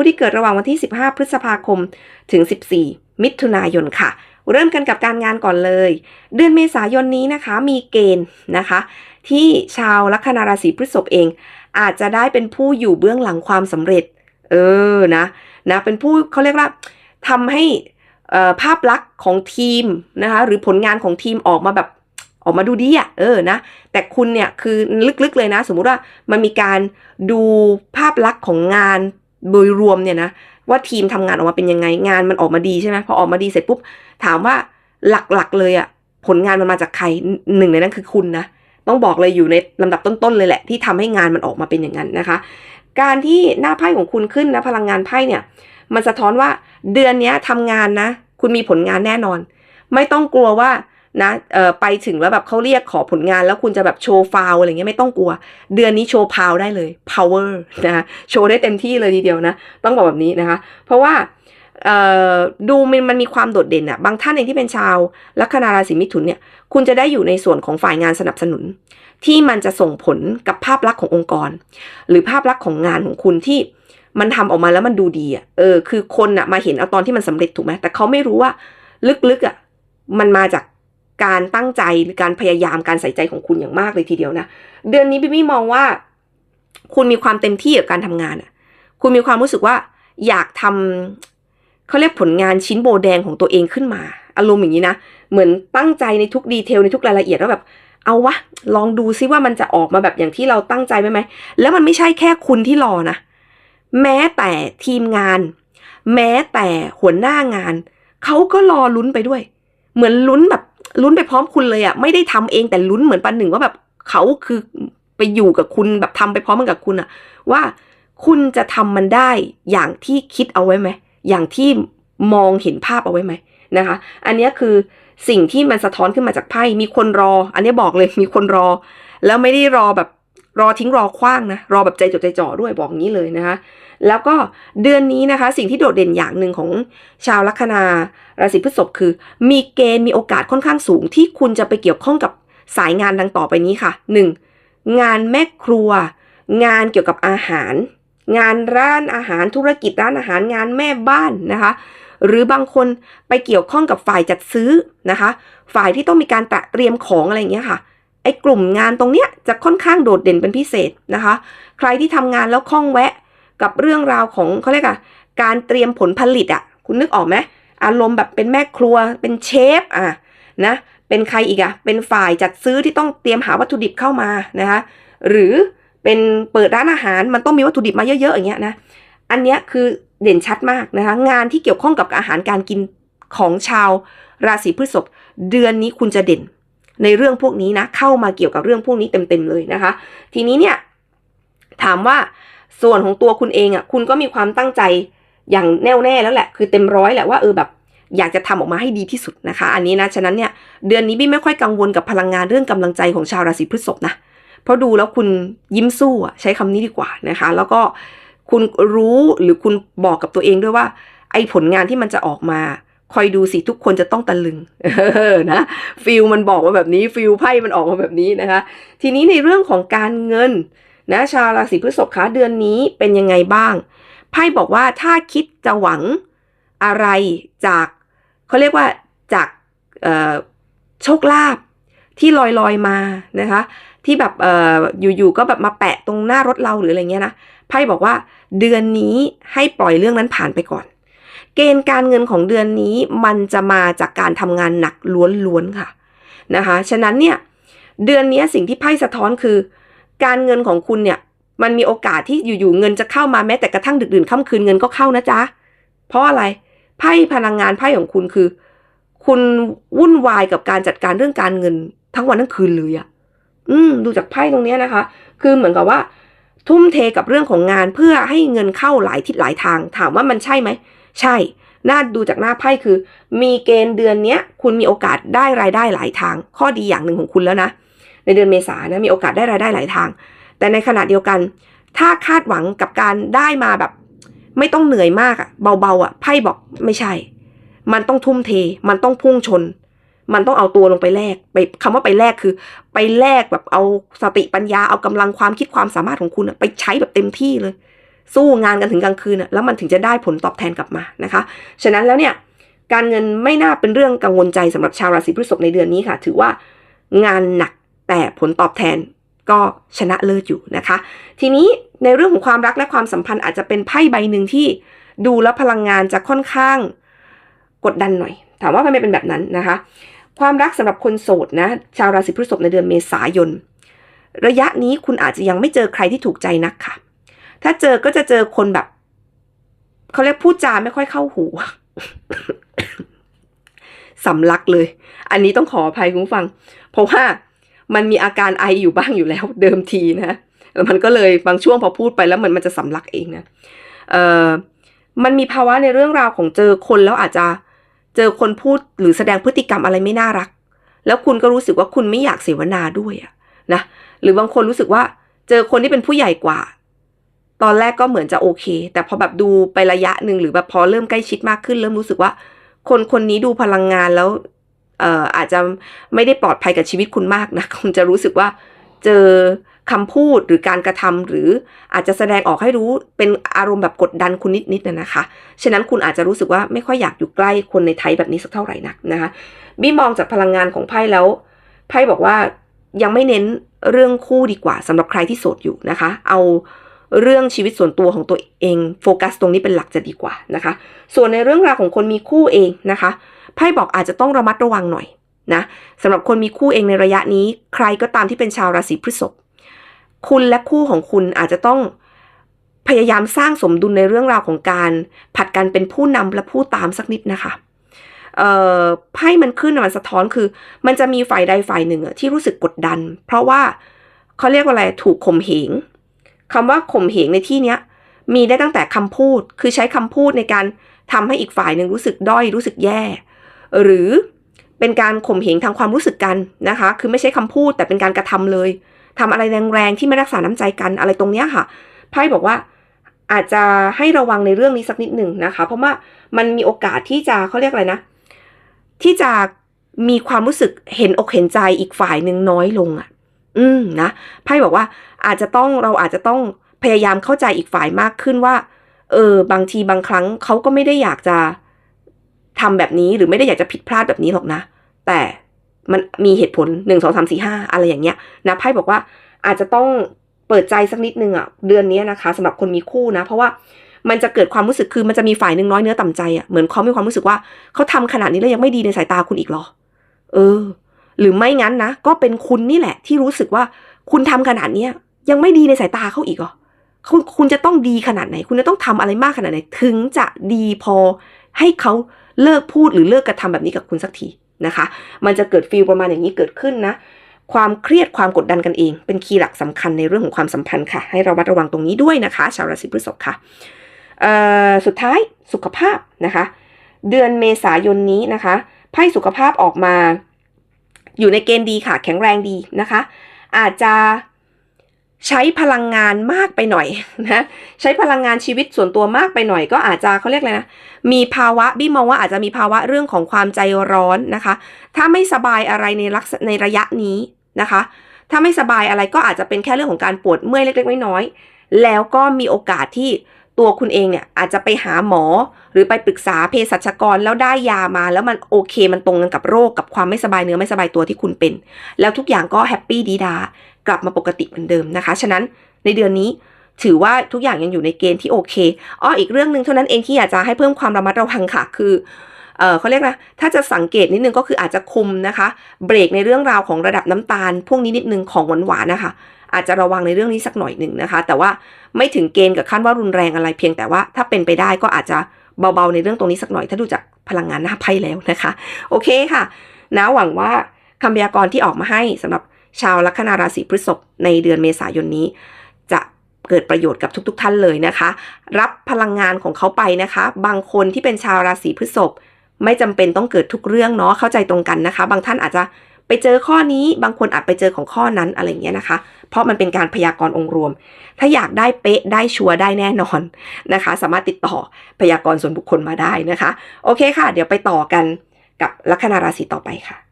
ผู้ที่เกิดระหว่างวันที่ 15 พฤษภาคม ถึง 14 มิถุนายนค่ะ เริ่มกันกับการงานก่อนเลย เดือนเมษายนนี้นะคะมีเกณฑ์นะคะ ที่ชาวลัคนาราศีพฤษภเอง อาจจะได้เป็นผู้อยู่เบื้องหลังความสำเร็จ เออนะนะเป็นผู้เขาเรียกว่าทำให้ภาพลักษณ์ของทีมนะคะหรือผลงานของทีมออกมาแบบออกมาดูดีอะ่ะเออนะแต่คุณเนี่ยคือลึกๆเลยนะ สมมุติว่ามันมีการดูภาพลักษณ์ของงาน โดยรวมเนี่ยนะว่าทีมทำงานออกมาเป็นยังไงงานมันออกมาดีใช่ไหมพอออกมาดีเสร็จปุ๊บถามว่าหลักๆเลยอะผลงานมันมาจากใครหนึ่งในนั้นคือคุณนะต้องบอกเลยอยู่ในลำดับต้นๆเลยแหละ ที่ทำให้งานมันออกมาเป็นอย่างนั้นนะคะ การที่หน้าไพ่ของคุณขึ้นนะพลังงานไพ่เนี่ย มันสะท้อนว่าเดือนนี้ยทำงานนะ คุณมีผลงานแน่นอน ไม่ต้องกลัวว่า นะเออไปถึงแล้วแบบเขาเรียกขอผลงานแล้วคุณจะแบบโชว์ฟาวอะไรเงี้ยไม่ต้องกลัว เดือนนี้โชว์พาวได้เลย power นะคะโชว์ได้เต็มที่เลยทีเดียวนะ ต้องบอกแบบนี้นะคะ เพราะว่าเออดูมันมันมีความโดดเด่นอะบางท่านเองที่เป็นชาวลัคนาราศีมิถุนเนี่ย คุณจะได้อยู่ในส่วนของฝ่ายงานสนับสนุน ที่มันจะส่งผลกับภาพลักษณ์ขององค์กร หรือภาพลักษณ์ของงานของคุณที่มันทำออกมาแล้วมันดูดีอะเออคือคนอะมาเห็นเอาตอนที่มันสำเร็จถูกไหมแต่เขาไม่รู้ว่าลึกๆอะมันมาจาก การตั้งใจหรือการพยายามการใส่ใจของคุณอย่างมากเลยทีเดียวนะ เดือนนี้พี่มี่มองว่า คุณมีความเต็มที่กับการทำงานอะ คุณมีความรู้สึกว่าอยากทำเขาเรียกผลงานชิ้นโบแดงของตัวเองขึ้นมา อารมณ์อย่างนี้นะ เหมือนตั้งใจในทุกดีเทลในทุกรายละเอียดแล้วแบบเอาวะ ลองดูซิว่ามันจะออกมาแบบอย่างที่เราตั้งใจไหมไหม แล้วมันไม่ใช่แค่คุณที่รอนะ แม้แต่ทีมงาน แม้แต่หัวหน้างาน เขาก็รอลุ้นไปด้วย เหมือนลุ้นแบบ ลุ้นไปพร้อมคุณเลยอะไม่ได้ทำเองแต่ลุ้นเหมือนปันหนึ่งว่าแบบเขาคือไปอยู่กับคุณแบบทำไปพร้อมกันกับคุณอะว่าคุณจะทำมันได้อย่างที่คิดเอาไว้ไหมอย่างที่มองเห็นภาพเอาไว้ไหมนะคะ อันนี้คือสิ่งที่มันสะท้อนขึ้นมาจากไพ่มีคนรอ อันนี้บอกเลยมีคนรอ แล้วไม่ได้รอแบบ รอทิ้งรอคว้างนะ รอแบบใจจดใจจ่อด้วยบอกงี้เลยนะคะ แล้วก็เดือนนี้นะคะ สิ่งที่โดดเด่นอย่างหนึ่งของชาวลัคนาราศีพฤษภคือ มีเกณฑ์มีโอกาสค่อนข้างสูง ที่คุณจะไปเกี่ยวข้องกับสายงานดังต่อไปนี้ค่ะ 1. งานแม่ครัว งานเกี่ยวกับอาหาร งานร้านอาหารธุรกิจร้านอาหารงานแม่บ้านนะคะ หรือบางคนไปเกี่ยวข้องกับฝ่ายจัดซื้อนะคะ ฝ่ายที่ต้องมีการตระเตรียมของอะไรอย่างเงี้ยค่ะ อ้กลุ่มงานตรงเนี้ยจะค่อนข้างโดดเด่นเป็นพิเศษนะคะ ใครที่ทำงานแล้วคล่องแวะกับเรื่องราวของเขาเรียกอะการเตรียมผลผลิตอะคุณนึกออกไหมอารมณ์แบบเป็นแม่ครัวเป็นเชฟอะนะเป็นใครอีกอะเป็นฝ่ายจัดซื้อที่ต้องเตรียมหาวัตถุดิบเข้ามานะคะหรือเป็นเปิดร้านอาหารมันต้องมีวัตถุดิบมาเยอะๆอย่างเงี้ยนะอันเนี้ยคือเด่นชัดมากนะคะงานที่เกี่ยวข้องกับอาหารการกินของชาวราศีพฤษภเดือนนี้คุณจะเด่น ในเรื่องพวกนี้นะเข้ามาเกี่ยวกับเรื่องพวกนี้เต็มๆเลยนะคะ ทีนี้เนี่ยถามว่าส่วนของตัวคุณเองอะคุณก็มีความตั้งใจอย่างแน่วแน่แล้วแหละ คือเต็มร้อยแหละว่าเออแบบอยากจะทำออกมาให้ดีที่สุดนะคะ อันนี้นะฉะนั้นเนี่ยเดือนนี้บี้ไม่ค่อยกังวลกับพลังงานเรื่องกำลังใจของชาวราศีพฤษภนะเพราะดูแล้วคุณยิ้มสู้อะใช้คำนี้ดีกว่านะคะ แล้วก็คุณรู้หรือคุณบอกกับตัวเองด้วยว่า ไอ้ผลงานที่มันจะออกมา คอยดูสิทุกคนจะต้องตะลึงเออนะฟิลมันบอกว่าแบบนี้ฟิลไพ่มันออกมาแบบนี้นะคะ ทีนี้ในเรื่องของการเงินนะชาวราศีพฤษภคะเดือนนี้เป็นยังไงบ้าง ไพ่บอกว่าถ้าคิดจะหวังอะไรจากเขาเรียกว่าจากโชคลาภที่ลอยลอยมานะคะ ที่แบบอออยู่ๆก็แบบมาแปะตรงหน้ารถเราหรืออะไรเงี้ยนะไพ่บอกว่าเดือนนี้ให้ปล่อยเรื่องนั้นผ่านไปก่อน เกณฑ์การเงินของเดือนนี้มันจะมาจากการทำงานหนักล้วนๆค่ะนะคะ ฉะนั้นเนี่ยเดือนนี้สิ่งที่ไพ่สะท้อนคือ การเงินของคุณเนี่ยมันมีโอกาสที่อยู่ๆเงินจะเข้ามาแม้แต่กระทั่งดึกดื่นค่ำคืนเงินก็เข้านะจ๊ะ เพราะอะไรไพ่พลังงานไพ่ของคุณคือ คุณวุ่นวายกับการจัดการเรื่องการเงิน ทั้งวันทั้งคืนเลยอะอืมดูจากไพ่ตรงนี้นะคะ คือเหมือนกับว่า ทุ่มเทกับเรื่องของงานเพื่อให้เงินเข้าหลายทิศหลายทาง ถามว่ามันใช่ไหม ใช่น่าดูจากหน้าไพ่คือ มีเกณฑ์เดือนเนี้ย คุณมีโอกาสได้รายได้หลายทาง ข้อดีอย่างหนึ่งของคุณแล้วนะ ในเดือนเมษานะมีโอกาสได้รายได้หลายทาง แต่ในขณะเดียวกัน ถ้าคาดหวังกับการได้มาแบบ ไม่ต้องเหนื่อยมากอะเบาๆอะไพ่บอกไม่ใช่ มันต้องทุ่มเท มันต้องพุ่งชน มันต้องเอาตัวลงไปแลกไปคำว่าไปแลกคือ ไปแลกแบบเอาสติปัญญาเอากำลังความคิดความสามารถของคุณอะไปใช้แบบเต็มที่เลย สู้งานกันถึงกลางคืนอะแล้วมันถึงจะได้ผลตอบแทนกลับมานะคะ ฉะนั้นแล้วเนี่ยการเงินไม่น่าเป็นเรื่องกังวลใจสำหรับชาวราศีพฤษภในเดือนนี้ค่ะ ถือว่างานหนักแต่ผลตอบแทนก็ชนะเลิศอยู่นะคะ ทีนี้ในเรื่องของความรักและความสัมพันธ์อาจจะเป็นไพ่ใบหนึ่งที่ดูแล้วพลังงานจะค่อนข้างกดดันหน่อย ถามว่าทำไมเป็นแบบนั้นนะคะ ความรักสำหรับคนโสดนะ ชาวราศีพฤษภในเดือนเมษายน ระยะนี้คุณอาจจะยังไม่เจอใครที่ถูกใจนักค่ะ ถ้าเจอก็จะเจอคนแบบเขาเรียกพูดจาไม่ค่อยเข้าหูสำลักเลย อันนี้ต้องขออภัยคุณฟัง เพราะว่ามันมีอาการไออยู่บ้างอยู่แล้ว เดิมทีนะแล้วมันก็เลยบางช่วงพอพูดไปแล้วเหมือนมันจะสำลักเองนะเอ่อมันมีภาวะในเรื่องราวของเจอคนแล้วอาจจะเจอคนพูดหรือแสดงพฤติกรรมอะไรไม่น่ารัก แล้วคุณก็รู้สึกว่าคุณไม่อยากเสวนาด้วยอะนะหรือบางคนรู้สึกว่าเจอคนที่เป็นผู้ใหญ่กว่า ตอนแรกก็เหมือนจะโอเค แต่พอแบบดูไประยะหนึ่งหรือแบบพอเริ่มใกล้ชิดมากขึ้น เริ่มรู้สึกว่า คนคนนี้ดูพลังงานแล้วเอ่ออาจจะไม่ได้ปลอดภัยกับชีวิตคุณมากนะคุณจะรู้สึกว่าเจอคำพูดหรือการกระทำหรืออาจจะแสดงออกให้รู้เป็นอารมณ์แบบกดดันคุณนิดๆนะนะคะ ฉะนั้นคุณอาจจะรู้สึกว่าไม่ค่อยอยากอยู่ใกล้คนในไทยแบบนี้สักเท่าไหร่นักนะคะบี้มองจากพลังงานของไพ่แล้วไพ่บอกว่ายังไม่เน้นเรื่องคู่ดีกว่าสำหรับใครที่โสดอยู่นะคะ เอา เรื่องชีวิตส่วนตัวของตัวเองโฟกัสตรงนี้เป็นหลักจะดีกว่านะคะ ส่วนในเรื่องราวของคนมีคู่เองนะคะไพ่บอกอาจจะต้องระมัดระวังหน่อยนะสำหรับคนมีคู่เองในระยะนี้ ใครก็ตามที่เป็นชาวราศีพฤษภคุณและคู่ของคุณอาจจะต้องพยายามสร้างสมดุลในเรื่องราวของการผัดกันเป็นผู้นำและผู้ตามสักนิดนะคะไพ่มันขึ้นมันสะท้อนคือ มันจะมีฝ่ายใดฝ่ายหนึ่งที่รู้สึกกดดัน เพราะว่าเขาเรียกว่าอะไรถูกข่มเหง คำว่าข่มเหงในที่เนี้ยมีได้ตั้งแต่คำพูด คือใช้คำพูดในการทำให้อีกฝ่ายหนึ่งรู้สึกด้อยรู้สึกแย่ หรือเป็นการข่มเหงทางความรู้สึกกันนะคะ คือไม่ใช่คำพูดแต่เป็นการกระทำเลย ทำอะไรแรงๆที่ไม่รักษาน้ำใจกันอะไรตรงเนี้ยค่ะ ไพ่บอกว่าอาจจะให้ระวังในเรื่องนี้สักนิดหนึ่งนะคะ เพราะว่ามันมีโอกาสที่จะเขาเรียกอะไรนะ ที่จะมีความรู้สึกเห็นอกเห็นใจอีกฝ่ายหนึ่งน้อยลงอะ อืมนะไพ่บอกว่าอาจจะต้องเราอาจจะต้องพยายามเข้าใจอีกฝ่ายมากขึ้นว่า เออบางทีบางครั้งเขาก็ไม่ได้อยากจะทำแบบนี้หรือไม่ได้อยากจะผิดพลาดแบบนี้หรอกนะ แต่มันมีเหตุผลหนึ่งสองสามสี่ห้าอะไรอย่างเงี้ยนะไพ่บอกว่าอาจจะต้องเปิดใจสักนิดนึงอะเดือนนี้นะคะสำหรับคนมีคู่นะ เพราะว่ามันจะเกิดความรู้สึกคือมันจะมีฝ่ายหนึ่งน้อยเนื้อต่ำใจอะเหมือนเขามีความรู้สึกว่าเขาทำขนาดนี้แล้วยังไม่ดีในสายตาคุณอีกหรอ เออ หรือไม่งั้นนะ ก็เป็นคุณนี่แหละ ที่รู้สึกว่าคุณทำขนาดเนี้ยยังไม่ดีในสายตาเขาอีกเหรอคุณคุณจะต้องดีขนาดไหน คุณจะต้องทำอะไรมากขนาดไหน ถึงจะดีพอให้เขาเลิกพูดหรือเลิกกระทำแบบนี้กับคุณสักทีนะคะ มันจะเกิดฟีลประมาณอย่างนี้เกิดขึ้นนะ ความเครียดความกดดันกันเอง เป็นคีย์หลักสำคัญในเรื่องของความสัมพันธ์ค่ะ ให้เรามัดระวังตรงนี้ด้วยนะคะ ชาวราศีพฤษภค่ะสุดท้ายสุขภาพนะคะ เดือนเมษายนนี้นะคะไพ่สุขภาพออกมา อยู่ในเกณฑ์ดีค่ะ แข็งแรงดีนะคะ อาจจะใช้พลังงานมากไปหน่อยนะใช้พลังงานชีวิตส่วนตัวมากไปหน่อย ก็อาจจะเขาเรียกอะไรนะมีภาวะบี้มองว่าอาจจะมีภาวะเรื่องของความใจร้อนนะคะ ถ้าไม่สบายอะไรในลักษณในระยะนี้นะคะ ถ้าไม่สบายอะไรก็อาจจะเป็นแค่เรื่องของการปวดเมื่อยเล็ก ๆ น้อยๆแล้วก็มีโอกาสที่ ตัวคุณเองเนี่ยอาจจะไปหาหมอ หรือไปปรึกษาเภสัชกรแล้วได้ยามาแล้วมันโอเคมันตรงกันกับโรคกับความไม่สบายเนื้อไม่สบายตัวที่คุณเป็น แล้วทุกอย่างก็แฮปปี้ดีดากลับมาปกติเหมือนเดิมนะคะ ฉะนั้นในเดือนนี้ถือว่าทุกอย่างยังอยู่ในเกณฑ์ที่โอเคอ้ออีกเรื่องหนึ่งเท่านั้นเองที่อยากจะให้เพิ่มความระมัดระวังค่ะคือเออเขาเรียกนะถ้าจะสังเกตนิดนึงก็คืออาจจะคุมนะคะ เบรกในเรื่องราวของระดับน้ำตาล พวกนี้นิดนึงของหวานหวานๆนะคะ อาจจะระวังในเรื่องนี้สักหน่อยหนึ่งนะคะ แต่ว่าไม่ถึงเกณฑ์กับขั้นว่ารุนแรงอะไรเพียงแต่ว่าถ้าเป็นไปได้ก็อาจจะเบาๆในเรื่องตรงนี้สักหน่อย ถ้าดูจากพลังงานหน้าไพ่แล้วนะคะ โอเคค่ะนะหวังว่าคำพยากรณ์ที่ออกมาให้สำหรับชาวลัคนาราศีพฤษภในเดือนเมษายนนี้ จะเกิดประโยชน์กับทุก ๆ ท่านเลยนะคะ รับพลังงานของเขาไปนะคะ บางคนที่เป็นชาวราศีพฤษภไม่จำเป็นต้องเกิดทุกเรื่องเนาะเข้าใจตรงกันนะคะ บางท่านอาจจะ ไปเจอข้อนี้บางคนอาจไปเจอของข้อนั้นอะไรเงี้ยนะคะ เพราะมันเป็นการพยากรณ์องค์รวม ถ้าอยากได้เป๊ะได้ชัวร์ได้แน่นอนนะคะ สามารถติดต่อพยากรณ์ส่วนบุคคลมาได้นะคะ โอเคค่ะ เดี๋ยวไปต่อกันกับลัคนาราศีต่อไปค่ะ